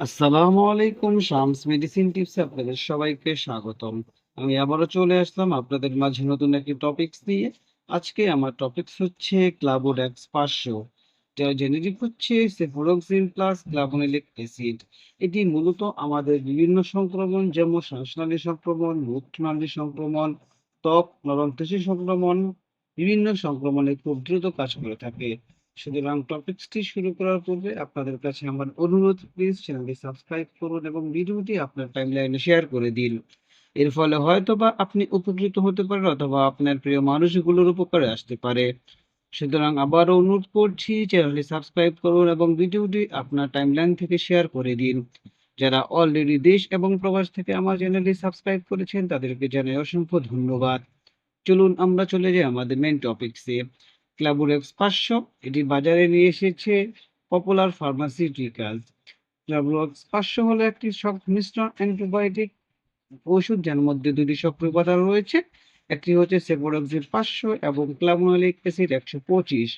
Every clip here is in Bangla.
আসসালামু আলাইকুম, শামস মেডিসিন আপনাদের সবাইকে স্বাগতম। আমি আবারও চলে আসলাম আপনাদের মাঝে নতুন একটি টপিকস নিয়ে। আজকে আমার টপিকস হচ্ছে পাঁচশো হচ্ছে সেফোরক্সিন প্লাস ক্লাবোনিলিক অ্যাসিড এটি মূলত আমাদের বিভিন্ন সংক্রমণ, যেমন শ্বাসনালী সংক্রমণ, মুখনালী সংক্রমণ, ত্বক, নরম সংক্রমণ, বিভিন্ন সংক্রমণে খুব দ্রুত কাজ করে থাকে। সুতরাং টপিকসটি শুরু করার পূর্বে আপনাদের কাছে আমার অনুরোধ প্লিজ চ্যানেলটি সাবস্ক্রাইব করুন এবং ভিডিওটি আপনার টাইমলাইনে শেয়ার করে দিন। এর ফলে হয়তো বা আপনি উপকৃত হতে পারেন অথবা আপনার প্রিয় মানুষগুলোর উপকারে আসতে পারে। সুতরাং আবারও অনুরোধ করছি চ্যানেলটি সাবস্ক্রাইব করুন এবং ভিডিওটি আপনার টাইমলাইন থেকে শেয়ার করে দিন। যারা অলরেডি দেশ এবং প্রবাস থেকে আমার চ্যানেলটি সাবস্ক্রাইব করেছেন, তাদেরকে জানাই অসংখ্য ধন্যবাদ। চলুন আমরা চলে যাই আমাদের মেন টপিকসে ক্লাবুরেক্স পাঁচশো, এটি বাজারে নিয়ে এসেছে পপুলার ফার্মাসিউটিক্যালস ক্লাবুরেক্স পাঁচশো হলো একটি সংমিশ্র অ্যান্টিবায়োটিক ওষুধ, যার মধ্যে দুটি সক্রিয় উপাদান রয়েছে। একটি হচ্ছে সেপোরক্সিল পাঁচশো এবং ক্লাবনোলিক অ্যাসিড একশো পঁচিশ।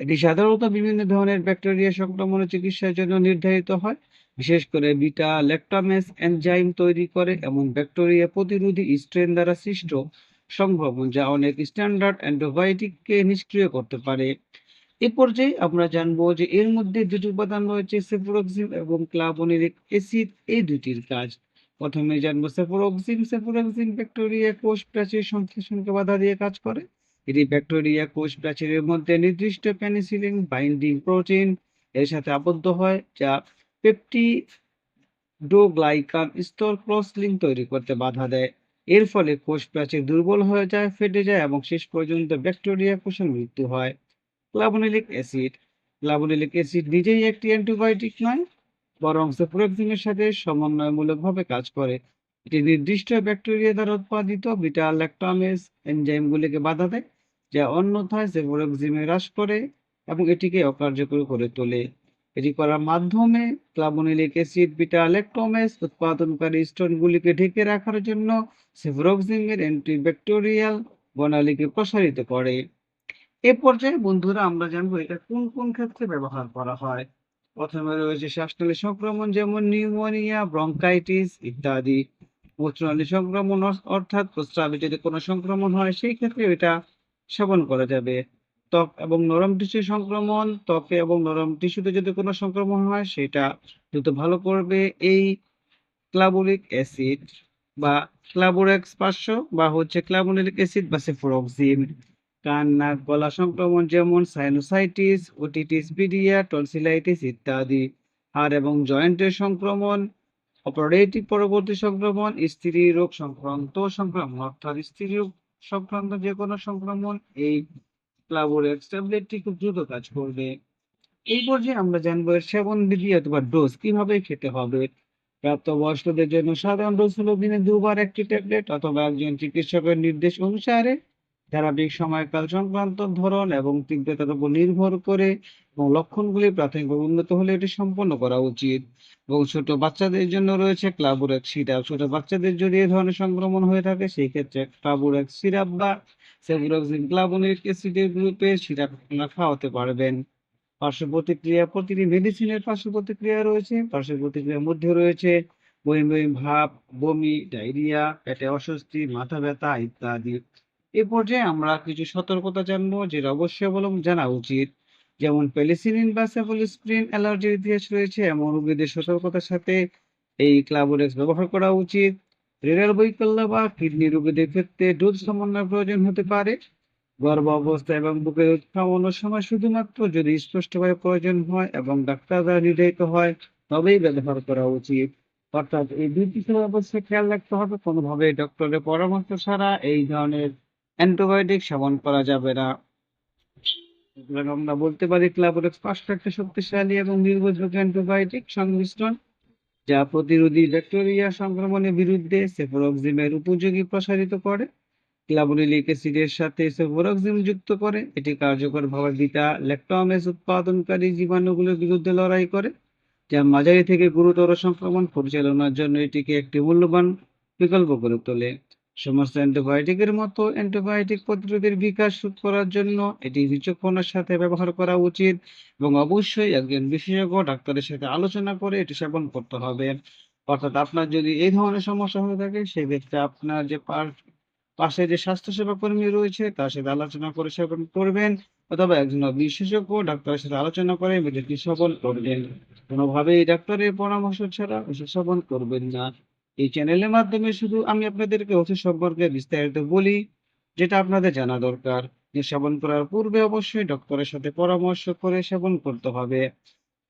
এটি সাধারণত বিভিন্ন ধরনের ব্যাকটেরিয়া সংক্রমণের চিকিৎসার জন্য নির্ধারিত হয়। বিশেষ করে বিটা ল্যাকটামেস এনজাইম তৈরি করে এবং ব্যাকটেরিয়া প্রতিরোধী স্ট্রেন দ্বারা সৃষ্ট সংক্রমণ যা অনেক স্ট্যান্ডার্ড অ্যান্টিবায়োটিককে নিষ্ক্রিয় করতে পারে। এ পর্যায়ে আমরা জানব যে এর মধ্যে দুটি উপাদান রয়েছে সেফোরক্সিম এবং ক্লাবোনিলিক অ্যাসিড এই দুটির কাজ। প্রথমে জানব সেফোরক্সিম সেফোরক্সিম ব্যাকটেরিয়া কোষ প্রাচীর সংশ্লেষণকে বাধা দিয়ে কাজ করে। এটি ব্যাকটেরিয়া কোষ প্রাচীরের মধ্যে নির্দিষ্ট পেনিসিলিন বাইন্ডিং প্রোটিন এর সাথে আবদ্ধ হয়, যা পেপটি পেপটিডোগ্লাইকান স্তর ক্রস লিঙ্ক তৈরি করতে বাধা দেয়। এর ফলে কোষ প্রাচীর দুর্বল হয়ে যায়, ফেটে যায় এবং শেষ পর্যন্ত ব্যাকটেরিয়া কোষের মৃত্যু হয়। ক্লাবোনিলিক অ্যাসিড। ক্লাবোনিলিক অ্যাসিড নিজেই একটি অ্যান্টিবায়োটিক নয়, বরং সেফোরক্সিমের সাথে সমন্বয়মূলকভাবে কাজ করে। এটি নির্দিষ্ট ব্যাকটেরিয়া দ্বারা উৎপাদিত বিটা ল্যাকটামেজ এনজাইমগুলিকে বাধা দেয়, যা অন্যথায় সেফোরক্সিমে হ্রাস করে এবং এটিকে অকার্যকর করে তোলে। এটি করার মাধ্যমে ক্লাবোনিলিক অ্যাসিড, বিটা ল্যাকটোমেস উৎপাদনকারী স্টোনগুলিকে ঢেকে রাখার জন্য সেফোরক্সিমের অ্যান্টিব্যাকটেরিয়াল বনালীকে প্রসারিত করে। এ পর্যায়ে বন্ধুরা আমরা জানব এটা কোন কোন ক্ষেত্রে ব্যবহার করা হয়। প্রথমে রয়েছে শ্বাসনালী সংক্রমণ যেমন নিউমোনিয়া, ব্রঙ্কাইটিস ইত্যাদি। মূত্রনালী সংক্রমণ অর্থাৎ প্রস্রাবে যদি কোনো সংক্রমণ হয়, সেই ক্ষেত্রে এটা সেবন করা যাবে। ত্বক এবং নরম টিস্যু সংক্রমণ, ত্বকে এবং নরম টিস্যুতে যদি কোনো সংক্রমণ হয়, সেটা দ্রুত ভালো করবে এই ক্লাবোলিক অ্যাসিড বা ক্লাবোরেক্স পাঁচশো বা হচ্ছে ক্লাবোনিলিক অ্যাসিড বা সেফোরক্সিম কান, নাক, গলা সংক্রমণ যেমন সাইনোসাইটিস ওটিটিস পিডিয়া টনসিলাইটিস ইত্যাদি। হাড় এবং জয়েন্টের সংক্রমণ অপারেটিভ পরবর্তী সংক্রমণ, স্ত্রী রোগ সংক্রান্ত সংক্রমণ, অর্থাৎ স্ত্রী রোগ সংক্রান্ত যে কোনো সংক্রমণ, এই ট্যাবলেটটি খুব দ্রুত কাজ করবে। এই পর্যায়ে আমরা জানব সেবন বিধি অথবা ডোজ কীভাবে খেতে হবে। প্রাপ্তবয়স্কদের জন্য সাধারণ ডোজ হলো দিনে দুবার একটি ট্যাবলেট অথবা একজন চিকিৎসকের নির্দেশ অনুসারে থেরাপিক সময়কাল সংক্রান্ত ধরন এবং তীব্রতার উপর নির্ভর করে এবং লক্ষণগুলি প্রাথমিকভাবে উন্নত হলে এটি সম্পন্ন করা উচিত। এবং ছোট বাচ্চাদের জন্য রয়েছে ক্লাবুরেক সিরাপ। ছোট বাচ্চাদের যদি এই ধরনের সংক্রমণ হয়ে থাকে, সেই ক্ষেত্রে ক্লাবুরেক সিরাপ বা সেভুরক্সিন ক্লাবুনিক অ্যাসিডের গ্রুপের সিরাপ আপনারা খাওয়াতে পারবেন। পার্শ্ব প্রতিক্রিয়া, প্রতিটি মেডিসিনের পার্শ্ব প্রতিক্রিয়া রয়েছে। পার্শ্ব প্রতিক্রিয়ার মধ্যে রয়েছে বমি বমি ভাব, বমি, ডায়রিয়া, পেটে অস্বস্তি, মাথা ব্যথা ইত্যাদি। এ পর্যায়ে আমরা কিছু সতর্কতা জানব, যেটা অবশ্যই অবলম্বন জানা উচিত। যেমন পেলিসিনিন বা সেফোলিস্প্রিন অ্যালার্জির ইতিহাস রয়েছে, এমন রোগীদের সতর্কতার সাথে এই ক্লাবোরেক্স ব্যবহার করা উচিত। রেনাল বৈকল্য বা কিডনি রোগীদের ক্ষেত্রে ডোজ সমন্বয় প্রয়োজন হতে পারে। গর্ভ অবস্থা এবং বুকের দুধ খাওয়ানোর সময় শুধুমাত্র যদি স্পষ্টভাবে প্রয়োজন হয় এবং ডাক্তার দ্বারা নির্ধারিত হয়, তবেই ব্যবহার করা উচিত। অর্থাৎ এই বিষয়ে অবশ্যই খেয়াল রাখতে হবে। কোনোভাবে ডক্টরের পরামর্শ ছাড়া এই ধরনের অ্যান্টিবায়োটিক সেবন করা যাবে না। আমরা বলতে পারি ক্লাবোরেক্স পাঁচটা একটা শক্তিশালী এবং নির্ভরযোগ্য অ্যান্টিবায়োটিক সংমিশ্রণ যা প্রতিরোধী ব্যাকটেরিয়া সংক্রমণের বিরুদ্ধে সেফোরক্সিমের উপযোগী প্রসারিত করে। ক্লাবোনিলিক অ্যাসিডের সাথে সেফোরক্সিম যুক্ত করে। এটি কার্যকরভাবে বিটা ল্যাকটোমেস উৎপাদনকারী জীবাণুগুলোর বিরুদ্ধে লড়াই করে, যা মাঝারি থেকে গুরুতর সংক্রমণ পরিচালনার জন্য এটিকে একটি মূল্যবান বিকল্প করে তোলে। সমস্ত অ্যান্টিবায়োটিকের মতো অ্যান্টিবায়োটিক প্রতিরোধের বিকাশ করার জন্য এটি বিচক্ষণতার সাথে ব্যবহার করা উচিত এবং অবশ্যই একজন বিশেষজ্ঞ ডাক্তারের সাথে আলোচনা করে এটি সেবন করতে হবে। অর্থাৎ আপনার যদি এই ধরনের সমস্যা হয়ে থাকে, সেক্ষেত্রে আপনার যে পাশে যে স্বাস্থ্যসেবা কর্মী রয়েছে, তার সাথে আলোচনা করে সেবন করবেন অথবা একজন বিশেষজ্ঞ ডাক্তারের সাথে আলোচনা করে মেডিকেল সেবন করবেন। কোনোভাবেই ডাক্তারের পরামর্শ ছাড়া সেবন করবেন না। এই চ্যানেলের মাধ্যমে শুধু আমি আপনাদেরকে ওষুধ সম্পর্কে বিস্তারিত বলি, যেটা আপনাদের জানা দরকার। যে সেবন করার পূর্বে অবশ্যই ডক্টরের সাথে পরামর্শ করে সেবন করতে হবে।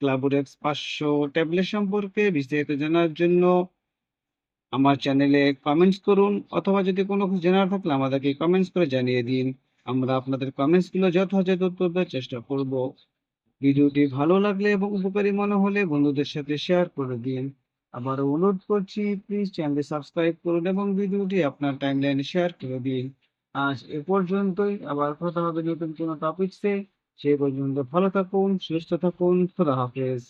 ক্লাবুরেক্স ৫০০ ট্যাবলেট সম্পর্কে বিস্তারিত জানার জন্য আমার চ্যানেলে কমেন্টস করুন অথবা যদি কোনো কিছু জানার থাকলে আমাদেরকে কমেন্টস করে জানিয়ে দিন। আমরা আপনাদের কমেন্টসগুলো যথাযথ উত্তর দেওয়ার চেষ্টা করব। ভিডিওটি ভালো লাগলে এবং উপকারী মনে হলে বন্ধুদের সাথে শেয়ার করে দিন। আবারও অনুরোধ করছি প্লিজ চ্যানেলটি সাবস্ক্রাইব করুন এবং ভিডিওটি আপনার টাইমলাইনে শেয়ার করে দিন। আজ এ পর্যন্তই আবার কথা হবে নতুন কোনো টপিকসে। সেই পর্যন্ত ভালো থাকুন, সুস্থ থাকুন। খোদা হাফেজ।